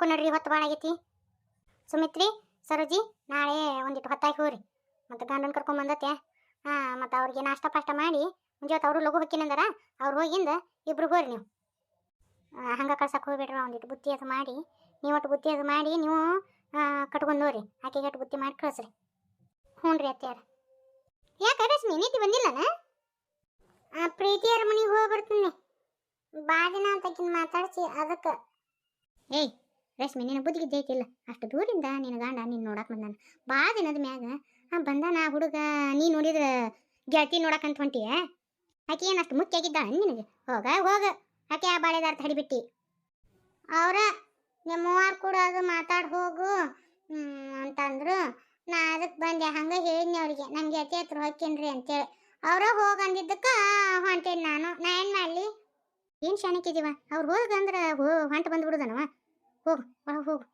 ಮಕ್ಕೊಂಡ್ರಿ ಹೊತ್ತು ಭಾಳ ಆಗೈತಿ. ಸುಮಿತ್ರಿ, ಸರೋಜಿ, ನಾಳೆ ಒಂದಿಟ್ಟು ಹೊತ್ತಾಗಿ ಹೋಗ್ರಿ. ಮತ್ತು ಗಂಡನ ಕರ್ಕೊಂಡ್ ಬಂದತ್ತೆ. ಹಾಂ, ಮತ್ತು ಅವ್ರಿಗೆ ನಾಷ್ಟ ಪಾಷ್ಟ ಮಾಡಿ ಮುಂಜಾವತ್ತು ಅವರು ಲಘು ಹೊಕ್ಕಿನಂದಾರ ಅವ್ರು ಹೋಗಿಂದ ಇಬ್ರು ಹೋಗ್ರಿ ನೀವು. ಹಂಗೆ ಕಳ್ಸಕ್ಕೆ ಹೋಗ್ಬೇಡ್ರಿ ಒಂದಿಟ್ಟು ಬುತ್ತಿ ಅದು ಮಾಡಿ, ನೀವು ಒಟ್ಟು ಬುತ್ತಿ ಅದು ಮಾಡಿ, ನೀವು ಕಟ್ಕೊಂಡು ಹೋಗ್ರಿ. ಆಕೆಗೆ ಅಟ್ಟು ಬುತ್ತಿ ಮಾಡಿ ಕಳಿಸ್ರಿ. ಹ್ಞೂ ರೀ ಅತ್ಯಾರ ಯಾಕೆ ರಶ್ಮಿ, ನೀತಿ ಬಂದಿಲ್ಲನ? ಪ್ರೀತಿಯರ ಮನೆಗೆ ಹೋಗಿ ಬರ್ತೀನಿ. ದಿನ ಅಂತಕಿನ ಮಾತಾಡ್ಸಿ, ಅದಕ್ಕೆ. ಏಯ್ ರಶ್ಮಿ ನಿನ್ನ ಇಲ್ಲ? ಅಷ್ಟು ದೂರಿಂದ ನಿನ್ನ ಗಂಡ ನೀನು ನೋಡಕ್ಕೆ ಬಂದಾನ. ಭಾಳ ದಿನದ ಮ್ಯಾಗ. ಆ ಬಂದಾನ ಹುಡುಗ, ನೀ ನೋಡಿದ್ರ ಗೆಳತಿ ನೋಡಕ್ಕಂತ ಹೊಂಟಿಯ? ಆಕೆ ಏನು ಅಷ್ಟು ಮುಖ್ಯ ಆಗಿದ್ದ ನಿನಗೆ? ಹೋಗ ಹೋಗ. ಆಕೆ ಆ ಬಾಳೆದಾರ ತಡಿಬಿಟ್ಟಿ ಅವರ ನಿಮ್ಮವ್ವಾರು ಕೂಡ ಅದು ಮಾತಾಡಿ ಹೋಗು. ಅಂತಂದ್ರು. ನಾ ಅದಕ್ಕೆ ಬಂದೆ. ಹಂಗೆ ಹೇಳಿದ್ನಿ ಅವ್ರಿಗೆ. ನಮ್ಮ ಗೆಳತಿ ಹತ್ರ ಹೋಗ್ತೀನಿ ಅಂತೇಳಿ. ಅವರ ಹೋಗಂದಿದ್ದಕ್ಕೆ ಹೊಂಟೇನಿ ನಾನು. ನಾ ಏನು ಮಾಡಲಿ? ಏನು ಶಾಣಕ್ಕಿದೀವ ಅವ್ರು ಹೋಗಂದ್ರೆ ಹೋ, ಹೊಂಟ ಬಂದ್ಬಿಡುದನವ? ಹೋಗು ಒಳಗೆ ಹೋಗು.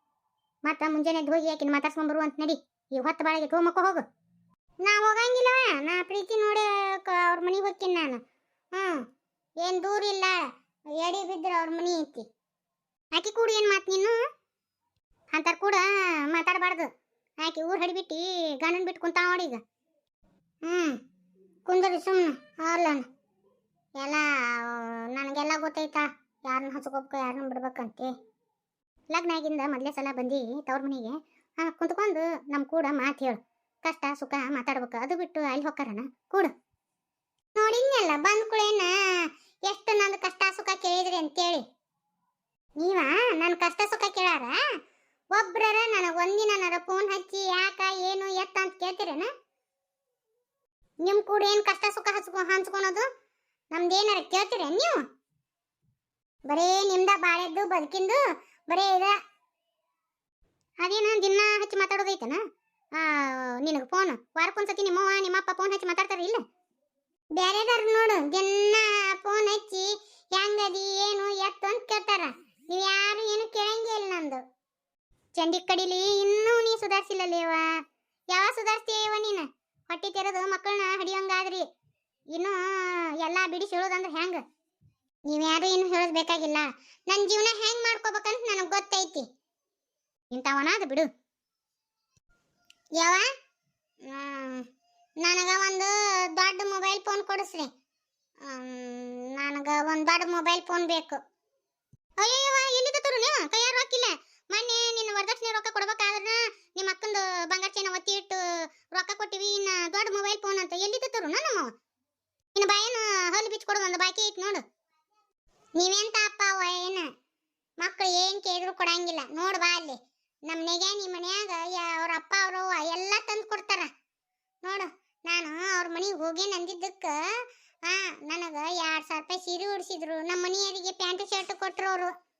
ಮತ್ತೆ ಮುಂಜಾನೆ ಎದ್ದು ಹೋಗಿ ಆಕಿನ ಮಾತಾಡ್ಸ್ಕೊಂಬರು ಅಂತ ನಡಿ. ಈ ಹೊತ್ತು ಬಾಳಿಗೆ ಹೋಮಕ್ಕ ಹೋಗು. ನಾ ಹೋಗಂಗಿಲ್ಲ ನಾ ಪ್ರೀತಿ ನೋಡಿ ಅವ್ರ ಮನೆಗೆ ಹೋಗ್ತೀನಿ ನಾನು. ಹ್ಞೂ ಏನು ದೂರ ಇಲ್ಲ. ಎಡಿ ಬಿದ್ರೆ ಅವ್ರ ಮನೆ ಐತಿ. ಆಕೆ ಕೂಡ ಏನು ಮಾತು ನೀನು? ಅಂತಾರ ಕೂಡ ಮಾತಾಡಬಾರ್ದು. ಆಕೆ ಊರು ಹಡಿಬಿಟ್ಟು ಗಂಡನ ಬಿಟ್ಟು ಕುಂತ ನೋಡಿ ಈಗ. ಹ್ಞೂ ಕುಂದರಿ ಸುಮ್ಮನೆ ಅಲ್ಲ ಎಲ್ಲ, ನನಗೆಲ್ಲ ಗೊತ್ತೈತಾ. ಯಾರನ್ನ ಹಚ್ಕೋಬೇಕು ಯಾರನ್ನ ಬಿಡ್ಬೇಕಂತೆ. ಲಗ್ನ ಆಗಿಂದ ಮೊದಲೇ ಸಲ ಬಂದು ತವ್ರ ಮನೆಗೆ ಕುಂತ್ಕೊಂಡು ನಮ್ಮ ಕೂಡ ಮಾತು ಹೇಳು. ಕಷ್ಟ, ಸುಖ ಮಾತಾಡ್ಬೇಕು. ಅದು ಬಿಟ್ಟು ಅಲ್ಲಿ ಹೋಗ್ಕರಣ ಕೂಡು. ನೋಡಿದ್ನಲ್ಲ ಬಂದ ಕುಳೇನ ಎಷ್ಟು ನಂದು ಕಷ್ಟ, ಸುಖ ಕೇಳಿದ್ರಿ ಅಂತೇಳಿ. ನೀವ? ನನ್ನ ಕಷ್ಟ, ಸುಖ ಕೇಳಾರ? ಒಬ್ರರ ನನಗೆ ಒಂದಿನ ಫೋನ್ ಹಚ್ಚಿ ಯಾಕ, ಏನು, ಎತ್ತ ಅಂತ ಕೇಳ್ತೀರೇನ? ನಿಮ್ ಕೂಡ ಏನು ಕಷ್ಟ, ಸುಖ ಹಚ್ಕೊ, ಹಂಚ್ಕೊಳೋದು? ನಮ್ದೇನಾರ ಕೇಳ್ತೀರ ನೀವು? ಬರೇ ನಿಮ್ದ ಬಾಳೆದ್ದು, ಬದುಕಿಂದು ಬರೇ ಇದ. ಅದೇನ ದಿನ ಹಚ್ಚಿ ಮಾತಾಡೋದೈತನ? ನಿನಗೆ ಫೋನ್ ವಾರಕ್ಕೊಂದ್ಸತಿ ನಿಮ್ಮವ್ವ ನಿಮ್ಮಪ್ಪ ಫೋನ್ ಹಚ್ಚಿ ಮಾತಾಡ್ತಾರ ಇಲ್ಲ? ಬೇರೆದಾರ ನೋಡು, ದಿನ ಫೋನ್ ಹಚ್ಚಿ ಹೆಂಗದಿ ಏನು ಎತ್ತು ಅಂತ ಕೇಳ್ತಾರ. ನೀವು ಯಾರು ಏನು ಕೇಳಂಗೇ ಇಲ್ಲ ನಂದು. ಚಂಡಿ ಕಡಿಲಿ ಇನ್ನೂ ನೀ ಸುಧಾರಿಸಿಲ್ಲಲೇವ ಯಾವ ಸುಧಾರಿಸ್ತೀಯವ ನೀನು? ಹೊಟ್ಟೆ ತೆರೆದು ಮಕ್ಕಳನ್ನ ಹಡಿಯೋಂಗಾದ್ರಿ. ಇನ್ನು ಎಲ್ಲ ಬಿಡಿಸಿ ಹೇಳೋದಂದ್ರೆ ಹೆಂಗ? ನೀವ್ಯಾರು ಏನು ಹೇಳೋದ್ ಬೇಕಾಗಿಲ್ಲ. ನನ್ನ ಜೀವನ ಹೆಂಗ್ ಮಾಡ್ಕೋಬೇಕಂತ ನನಗೆ ಗೊತ್ತೈತಿ. ಇಂಥವನಾದ ಬಿಡು. ಯಾವ ನನಗ ಒಂದು ದೊಡ್ಡ ಮೊಬೈಲ್ ಫೋನ್ ಕೊಡಿಸ್ರಿ. ನನಗ ಒಂದು ದೊಡ್ಡ ಮೊಬೈಲ್ ಫೋನ್ ಬೇಕು. ಅಯ್ಯಯ್ಯವ ಎಲ್ಲಿದ್ದ ತರು ನೀವು? ಕೈಯಾರು ಹಾಕಿಲ್ಲ ಮೊನ್ನೆ ನಿನ್ನ ವರದಕ್ಷಿಣೆ ರೊಕ್ಕ ಕೊಡ್ಬೇಕಾದ್ರ ನಿಮ್ಮ ಅಕ್ಕಂದು ಬಂಗಾರ ಚೈನ ಒತ್ತಿ ಇಟ್ಟು ರೊಕ್ಕ ಕೊಟ್ಟಿವಿ. ಇನ್ನ ದೊಡ್ಡ ಮೊಬೈಲ್ ಫೋನ್ ಅಂತ ಎಲ್ಲಿದ್ದ ತರು ನಮ್ಮ ಇನ್ನು ಬಾಯೇನು ಹಲ್ಲು ಬಿಚ್ಚಿ ಕೊಡೋದು ಒಂದು ಬಾಕಿ ಐತಿ ನೋಡು. ನೀವೆಂತ ಅಪ್ಪ ಏನ? ಮಕ್ಕಳು ಏನ್ ಕೇಳಿದ್ರು ಕೊಡಂಗಿಲ್ಲ. ನೋಡ್ ಬಾ ಅಲ್ಲಿ. ನಮ್ಮ ನೆಗೆ ನಿಮ್ಮ ಮನ್ಯಾಗ ಅವ್ರ ಅಪ್ಪ, ಅವರು ಎಲ್ಲ ತಂದು ಕೊಡ್ತಾರ. ನೋಡು, ನಾನು ಅವ್ರ ಮನೆಗೆ ಹೋಗಿ ನಂದಿದ್ದಕ್ಕ, ಆ, ನನಗೆ ಎರಡ್ ಸಾವಿರ ರೂಪಾಯಿ ಸೀರೆ ಉಡಿಸಿದ್ರು. ನಮ್ಮ ಮನೆಯವರಿಗೆ ಪ್ಯಾಂಟ್, ಶರ್ಟ್ ಕೊಟ್ರು ಅವರು.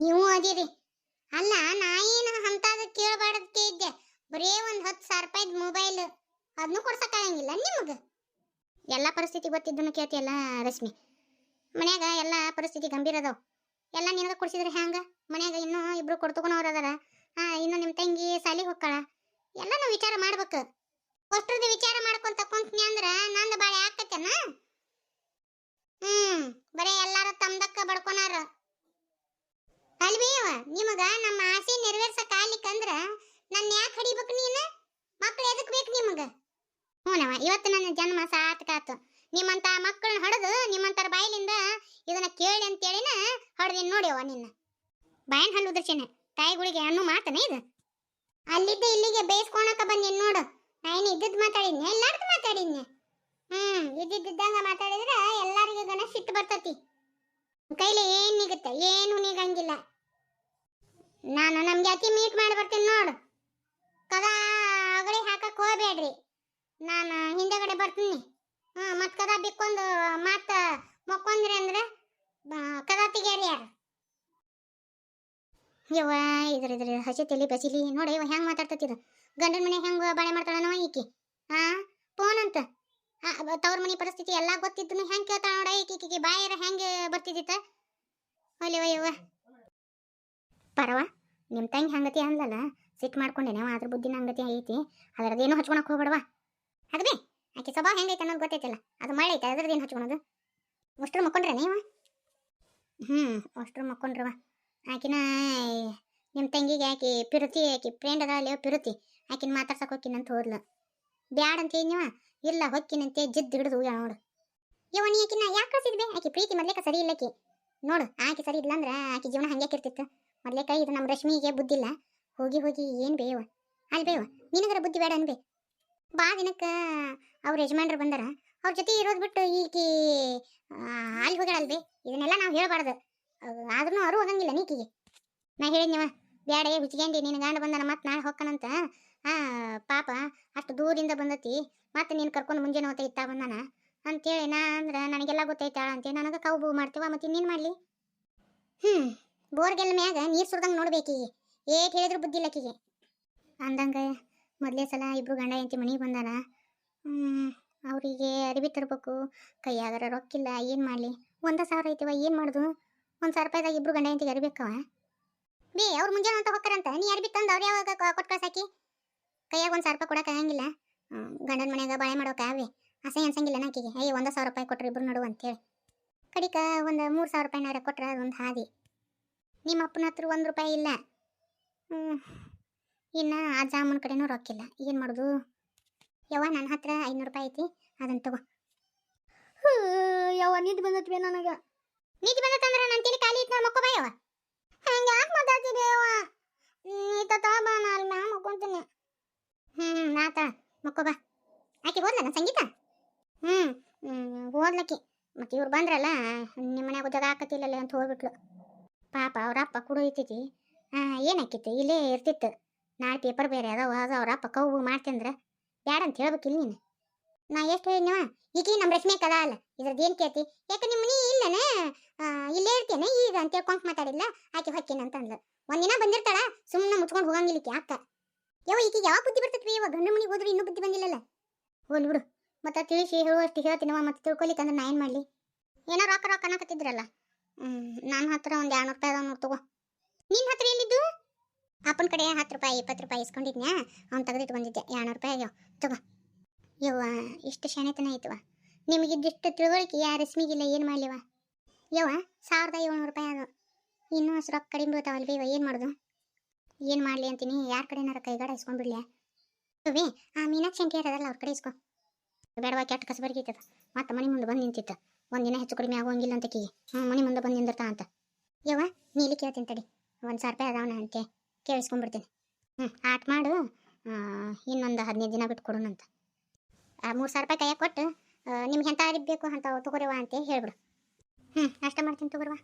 ನೀವು ಅದಿರಿ. ಅಲ್ಲ, ನಾ ಏನು ಅಂತದ ಕೇಳಬಾರ್ದಕ್ಕೆ ಕೇಳಿದ್ದೆ ಬರೇ ಒಂದು ಹತ್ತು ಸಾವಿರ ರೂಪಾಯಿದ್ ಮೊಬೈಲ್. ಅದನ್ನು ಕೊಡ್ಸಕ್ಕಾಗಂಗಿಲ್ಲ ನಿಮಗೆ? ಎಲ್ಲ ಪರಿಸ್ಥಿತಿ ಗೊತ್ತಿದ್ದನ್ನು ಕೇಳ್ತಿಯಲ್ಲ ರಶ್ಮಿ. ಮನ್ಯಾಗ ಎಲ್ಲ ಪರಿಸ್ಥಿತಿ ಗಂಭೀರ ಅದಾವ. ಎಲ್ಲ ನಿನಗ ಕೊಡ್ಸಿದ್ರೆ ಹ್ಯಾಂಗ? ಮನ್ಯಾಗ ಇನ್ನೂ ಇಬ್ರು ಕೊಡ್ತುಕೊನವ್ರು ಅದಾರ. ಹಾ, ಇನ್ನು ನಿಮ್ಮ ತಂಗಿ ಸಾಲಿಗೆ ಹೋಗ್ಕಳ. ಎಲ್ಲ ನಾವು ವಿಚಾರ ಮಾಡ್ಬೇಕು. ಅಷ್ಟ್ರದ್ದು ವಿಚಾರ ಮಾಡ್ಕೊಂತ ಕುಂತ್ನಿ ಅಂದ್ರ ನಂದು ಬಾಳೆ ಆಕತ್ತೇನ ಹ್ಮ್, ಬರೇ ಎಲ್ಲಾರು ತಮ್ದಕ್ಕ ಬಡ್ಕೊನಾರ. ಅಲ್ವೇವ, ನಿಮಗ ನಮ್ಮ ಆಸೆ ನೆರವೇರ್ಸಕ್ ಆಗ್ಲಿಕ್ಕಂದ್ರ ನನ್ನ ಯಾಕೆ ಹಡಿಬೇಕು ನೀನು? ಮಕ್ಳು ಎದಕ್ ಬೇಕು ನಿಮಗ? ಹ್ಞೂನವ ಇವತ್ತು ನನ್ನ ಜನ್ಮ ಸಾರ್ಥಕಾತು ನಿಮ್ಮಂತ ಮಕ್ಕಳನ್ನ ಹಡದು ನಿಮ್ಮಂತರ ಬಾಯಿಲಿಂದ ಇದನ್ನ ಕೇಳಿ ಅಂತೇಳಿನ ಹೊಡೆದಿನ್ ನೋಡ್ಯವ ನಿನ್ನ. ಬಾಯನ್ ಹಲ್ಲು ಉದರ್ಸೇನೆ. ತಾಯಿಗಳಿಗೆ ಹಣ್ಣು ಮಾತನೇ ಇದು? ಅಲ್ಲಿದ್ದ ಇಲ್ಲಿಗೆ ಬೇಯಿಸ್ಕೊಳಕ ಬಂದಿನ್ ನೋಡು. ನಾನು ಇದ್ದದ್ ಮಾತಾಡಿದ್ನೆ, ಎಲ್ಲಾರ್ದು ಮಾತಾಡಿದ್ನೆ? ಹ್ಮ್, ಇದ್ದಿದ್ದಂಗ ಮಾತಾಡಿದ್ರೆ ಎಲ್ಲರಿಗೂ ಗಣ ಸಿಟ್ಟು ಬರ್ತತಿ. ಕೈಲಿ ಏನ್ ನಿಗುತ್ತೆ, ಏನು ನಿಗಂಗಿಲ್ಲ. ನಾನು ನಮ್ಗೆ ಜಾತಿ ಮೀಟ್ ಮಾಡಿ ಬರ್ತೀನಿ ನೋಡು. ಕದಾ, ಅಗಡಿ ಹಾಕಕ್ ಹೋಗ್ಬೇಡ್ರಿ. ನಾನು ಹಿಂದೆಗಡೆ ಬರ್ತೀನಿ. ಹ್ಮ್ ಮತ್ ಕದಾ ಬಿಕ್ಕೊಂಡು ಮತ್ತ ಮಕ್ಕೊಂದ್ರಿ ಅಂದ್ರೆ? ಕದ ತೆಗ್ಯಾರಿ ಯಾರು? ಯವ್ವ, ಇದ್ರ ಇದ್ರ ಹಸಿ ತಲಿ ಬಸಿಲಿ. ನೋಡಿ ಇವ ಹೆಂಗ್ ಮಾತಾಡ್ತತಿದ ಗಂಡನ ಮನೆ ಹೆಂಗ ಬಾಳೆ ಮಾಡ್ತಾಳನೋ ಈಕಿ? ಹಾ, ಫೋನ್ ಅಂತ? ತವ್ರ ಮನೆ ಪರಿಸ್ಥಿತಿ ಎಲ್ಲಾ ಗೊತ್ತಿದ್ದು ಹೆಂಗ್ ಕೇಳ್ತಾಳ ನೋಡ ಈಕಿ, ಈಕಿಗೆ ಬಾಯರ ಹೆಂಗ ಬರ್ತಿದ್ದಿತ್ತ ಅಲ್ಲಿ ಯವ್ವ. ಪರವ ನಿಮ್ ತಂಗಿ ಹಂಗತಿ ಅಂದಲ್ಲ? ಸಿಟ್ ಮಾಡ್ಕೊಂಡೇನೆ ಅದ್ರ ಬುದ್ಧಿನ ಹಂಗತಿ ಐತಿ. ಅದರದೇನು ಹಚ್ಕೊಳಕ್ ಹೋಗ್ಬಿಡವಾ. ಅದ್ರಿ ಆಕೆ ಸ್ವಭಾವ ಹೆಂಗೈತೆ ಅನ್ನೋದು ಗೊತ್ತೈತಿಲ್ಲ. ಅದು ಮಳೆ ಐತೆ ಏನು ಹಚ್ಕೊಳೋದು? ಅಷ್ಟ್ರು ಮಕ್ಕೊಂಡ್ರೆ ನೀವ? ಹ್ಞೂ ಅಷ್ಟ್ರು ಮಕ್ಕೊಂಡ್ರವ ಆಕಿನ ನಿಮ್ಮ ತಂಗಿಗೆ ಆಕಿ ಪಿರುತಿ, ಆಕಿ ಫ್ರೆಂಡ್ ಅದಾಳೆ ಪಿರುತಿ. ಆಕಿನ ಮಾತಾಡ್ಸಕ್ಕೆ ಹೋಕಿನಂತ ಹೋದ್ಲು. ಬ್ಯಾಡ ಅಂತ ಹೇಳಿದ್ನಿವ ಇಲ್ಲ, ಹೊಕ್ಕಿನಂತೆ, ಜಿದ್ದು ಹಿಡಿದು ಹೂಯ ನೋಡು. ಇವ ನೀ ಆಕಿನ ಯಾಕೆ ಕಳ್ಸಿದ್ವಿ? ಆಕಿ ಪ್ರೀತಿ ಮೊದ್ಲೇಕ ಸರಿ ಇಲ್ಲ ಆಕಿ. ನೋಡು, ಆಕಿ ಸರಿ ಇಲ್ಲ ಅಂದ್ರೆ ಆಕಿ ಜೀವನ ಹಂಗೆ ಇರ್ತಿತ್ತು ಮೊದ್ಲೇಕ ಇದು ನಮ್ಮ ರಶ್ಮಿಗೆ ಬುದ್ಧಿಲ್ಲ. ಹೋಗಿ ಹೋಗಿ ಏನು ಬೇವ ಅಲ್ಲಿ ಬೇವ ನಿನಗರ ಬುದ್ಧಿ ಬೇಡ ಅನ್ಬೇ. ಬಾ ದಿನಕ್ಕ, ಅವ್ರ ಯಜಮಾನ್ರು ಬಂದಾರ. ಅವ್ರ ಜೊತೆ ಇರೋದು ಬಿಟ್ಟು ಈಕಿ ಅಲ್ಲಿ ಹೋಗ್ಯಾಳಲ್ರಿ. ಇದನ್ನೆಲ್ಲ ನಾವು ಹೇಳಬಾರ್ದು. ಆದ್ರೂ ಅವರು ಹೋಗಂಗಿಲ್ಲ ನೀಕಿಗೆ. ನಾ ಹೇಳಿದ್ನವ ಬ್ಯಾಡೆ ಹುಚ್ಚಿಗೆಂಡಿ ನಿನ್ನ ಗಂಡ ಬಂದಾನ ಮತ್ತೆ ನಾಳೆ ಹೊಕ್ಕನಂತ. ಪಾಪ, ಅಷ್ಟು ದೂರಿಂದ ಬಂದತಿ. ಮತ್ತೆ ನೀನು ಕರ್ಕೊಂಡು ಮುಂಜಾನೆ ಹೋಗ್ತಾ ಇತ್ತ ಬಂದಾನ? ಅಂತೇಳಿ ನಾ ಅಂದ್ರೆ ನನಗೆಲ್ಲ ಗೊತ್ತೈತಾಳ ಅಂತೇಳಿ ನನಗೆ ಕೌ ಬೂ ಮಾಡ್ತೀವ, ಮತ್ತೆ ಇನ್ನೇನು ಮಾಡಲಿ? ಹ್ಞೂ ಬೋರ್ಗೆಲ್ಲ ಮ್ಯಾಗ ನೀರು ಸುರ್ದಂಗೆ ನೋಡ್ಬೇಕೀಗ. ಏಟ್ ಹೇಳಿದ್ರು ಬುದ್ಧಿ ಇಲ್ಲ ಆಕಿಗೆ ಅಂದಂಗೆ ಮೊದಲೇ ಸಲ ಇಬ್ರು ಗಂಡ ಹೆಂಡತಿ ಮನೆಗೆ ಬಂದಾರ. ಅವರಿಗೆ ಅರಿವಿ ತರಬೇಕು. ಕೈಯಾಗರ ರೊಕ್ಕಿಲ್ಲ, ಏನು ಮಾಡಲಿ? ಒಂದು ಸಾವಿರ ಐತಿವ ಏನು ಮಾಡೋದು? ಒಂದು ಸಾವಿರ ರೂಪಾಯಿದಾಗ ಇಬ್ಬರು ಗಂಡ ಹೆಂಡತಿಗೆ ಅರಿಬೇಕವ ಬೇ, ಅವ್ರು ಮುಂಜಾನೆ ಅಂತ ಹೋಗ್ತಾರಂತ ನೀ ಅರಿವಿ ತಂದು ಅವ್ರು ಯಾವಾಗ ಕೊಟ್ಟು ಕಳ್ಸಾಕಿ? ಕೈಯಾಗ ಒಂದು ಸಾವಿರ ರೂಪಾಯಿ ಆಗಂಗಿಲ್ಲ. ಗಂಡನ ಮನೆಯಾಗ ಬಾಳೆ ಮಾಡೋಕೆ ಅವೇ ಅಸಹ್ಯ ಅನ್ಸಂಗಿಲ್ಲ ನಾಕಿಗೆ. ಅಯ್ಯ ಒಂದು ಸಾವಿರ ರೂಪಾಯಿ ಕೊಟ್ಟರು ಇಬ್ಬರು ನಡು ಅಂತೇಳಿ. ಕಡಿಕ ಒಂದು ಮೂರು ಸಾವಿರ ರೂಪಾಯಿನಾರ ಕೊಟ್ರೆ ಅದೊಂದು ಹಾದಿ. ನಿಮ್ಮ ಅಪ್ಪನ ಹತ್ರ ಒಂದು ರೂಪಾಯಿ ಇಲ್ಲ. ಇನ್ನು ಆ ಜಾಮೂನ್ ಕಡೆನೂ ರೊಕ್ಕಿಲ್ಲ ಏನು ಮಾಡೋದು? ಯವ್ವ ನನ್ನ ಹತ್ರ ಐನೂರು ರೂಪಾಯಿ ಐತಿ ಅದನ್ನು ತಗೋ. ಯಾವ ನಿದ್ದೆ ಬಂದತ್ವಿ ನನಗೆ. ನಿಧಿ ಬಂದತ್ತಂದ್ರೆ ನನ್ನ ತಿಳಿ ಖಾಲಿ ಇತ್ತು ಮಕ್ಕೋ ಬಾ ಯವ್ವ. ಹಂಗೆ ಯಾಕೆ ಮಾತಾಡ್ತಿದ್ದೆ ಯವ್ವ? ತಗೋ ಬಾ ನಾ ಅಲ್ಲಿ ಮ್ಯಾಗ ಮಕ್ಕೊಂತೀನಿ. ಹ್ಞೂ ನಾತ ಮಕ್ಕೋ ಬಾ ಆಕೆ ಹೋದ್ಲನ ಸಂಗೀತ? ಹ್ಞೂ ಹೋದ್ಲಕ್ಕಿ ಮತ್ತೆ ಇವ್ರು ಬಂದ್ರಲ್ಲ ನಿಮ್ಮ ಮನ್ಯಾಗ ಉದ್ಯೋಗ ಹಾಕತಿಲ್ಲಲ್ಲ ಅಂತ ಹೋಗ್ಬಿಟ್ಲು. ಪಾಪ ಅವ್ರ ಅಪ್ಪ ಕುಡು ಹಾಂ ಏನಾಕಿತ್ತು? ಇಲ್ಲೇ ಇರ್ತಿತ್ತು. ನಾಳೆ ಪೇಪರ್ ಬೇರೆ ಅದಾವ, ಅದು ಅವ್ರ ಅಪ್ಪ ಹೋಗಿ ಮಾಡ್ತಂದ್ರೆ. ಬ್ಯಾಡ ಅಂತ ಹೇಳ್ಬೇಕಿಲ್ಲ ನೀನು. ನಾ ಎಷ್ಟು ಹೇಳಿದ್ನವ ಈಗ ನಮ್ಮ ರಶ್ಮಿ ಕದ ಅಲ್ಲ? ಇದ್ರದ್ದು ಏನು ಕೇಳ್ತಿ? ಯಾಕೆ ನಿಮ್ಮ ಮನೆ ಇಲ್ಲನೇ? ಇಲ್ಲೇ ಇರ್ತೇನೆ, ಈಗ ಅಂತ ಕೊಂಕ್ ಮಾತಾಡಿಲ್ಲ ಆಕೆ ಹೊಕ್ಕೇನೆ ಅಂತ ಅಂದ್ಲು. ಒಂದಿನ ಬಂದಿರ್ತಾಳ ಸುಮ್ಮನೆ ಮುಚ್ಕೊಂಡು ಹೋಗಂಗಿಲ್ಲ ಯಾಕ ಅಕ್ಕ. ಯಾವ ಈಕೆ ಯಾವ ಬುದ್ಧಿ ಬರ್ತೈತ್ರಿ? ಇವಾಗ ಗಂಡು ಮನೆಗೆ ಹೋದ್ರೆ ಇನ್ನೂ ಬುದ್ಧಿ ಬಂದಿಲ್ಲಲ್ಲ. ಹೋಲ್ ಬಿಡು. ಮತ್ತೆ ತಿಳಿಸಿ, ಹೇಳುವಷ್ಟು ಹೇಳ್ತೀನವ ಮತ್ತೆ ತಿಳ್ಕೊಲಿಕ್ಕಂದ್ರೆ ನಾ ಏನು ಮಾಡಲಿ? ಏನೋ ರೊಕ್ಕ ರೊಕ್ಕ ಅನ್ನಕತ್ತಿದ್ರಲ್ಲ. ನನ್ನ ಹತ್ರ ಒಂದು ಎರಡು ರೂಪಾಯಿ ಅದಾವ ನೋಡ್ತಗೋ ನಿನ್ನ ಹತ್ರ ಎಲ್ಲಿದ್ದು? ಅಪ್ಪನ ಕಡೆ ಹತ್ತು ರೂಪಾಯಿ, ಇಪ್ಪತ್ತು ರೂಪಾಯಿ ಇಸ್ಕೊಂಡಿದ್ನ್ಯಾ? ಅವ್ನು ತೆಗೆದಿಟ್ಟು ಬಂದಿದ್ದೆ. ಎರಡ್ನೂರು ರೂಪಾಯಿ ಆಗ್ಯಾವ. ತಗೋ. ಯವ್ವ, ಇಷ್ಟು ಶಾಣೆತನ ಆಯ್ತವ ನಿಮಗಿದ್ದಿಷ್ಟು ತಿಳುವಳಿಕೆ ಯಾ ರಶ್ಮಿಗಿಲ್ಲ ಏನು ಮಾಡ್ಲಿವ ಯವ್ವ, ಸಾವಿರದ ಏಳ್ನೂರು ರೂಪಾಯಿ ಅದು ಇನ್ನೂ ರೊಕ್ಕ ಕಡಿಮೆ ಬೀಳ್ತಾವಲ್ಲ ಇವ, ಏನು ಮಾಡೋದು? ಏನು ಮಾಡಲಿ ಅಂತೀನಿ? ಯಾರ ಕಡೆನಾರ ಕೈಗಾಡ ಇಸ್ಕೊಂಡ್ಬಿಡ್ಲಿ ಅವೇ ಆ ಮೀನಾಕ್ಷಿ ಅಂತ ಹೇಳಿದಲ್ಲ ಅವ್ರ ಕಡೆ ಇಸ್ಕೊ. ಬೇಡವಾ ಕೆಟ್ಟ ಕಸಬರ್ಗೈತದ ಮತ್ತೆ ಮನೆ ಮುಂದೆ ಬಂದು ನಿಂತಿತ್ತು ಒಂದಿನ ಹೆಚ್ಚು ಕಡಿಮೆ ಆಗೋಂಗಿಲ್ಲ ಅಂತ ಕೀಗೆ ಹ್ಞೂ ಮನೆ ಮುಂದೆ ಬಂದು ನಿಂದಿರ್ತಾ ಅಂತ ಯವ್ವ, ನೀಲಿ ಕೇಳ್ತೀನಿ ತಡಿ. ಒಂದು ಸಾವಿರ ರೂಪಾಯಿ ಅದಾವನ ಅಂತೆ. ಕೇಳಿಸ್ಕೊಂಡ್ಬಿಡ್ತೀನಿ. ಹ್ಞೂ ಆಟ ಮಾಡು. ಇನ್ನೊಂದು ಹದಿನೈದು ದಿನ ಬಿಟ್ಟು ಕೊಡೋಣಂತ ಆ, ಮೂರು ಸಾವಿರ ರೂಪಾಯಿ ಕೈಯಾಗ ಕೊಟ್ಟು ನಿಮ್ಗೆ ಎಂಥ ಅರಿಬೇಕು ಅಂತ ತೊಗೊರಿವ ಅಂತ ಹೇಳ್ಬಿಡು. ಹ್ಞೂ ಅಷ್ಟೇ ಮಾಡ್ತೀನಿ ತಗೋರಿವ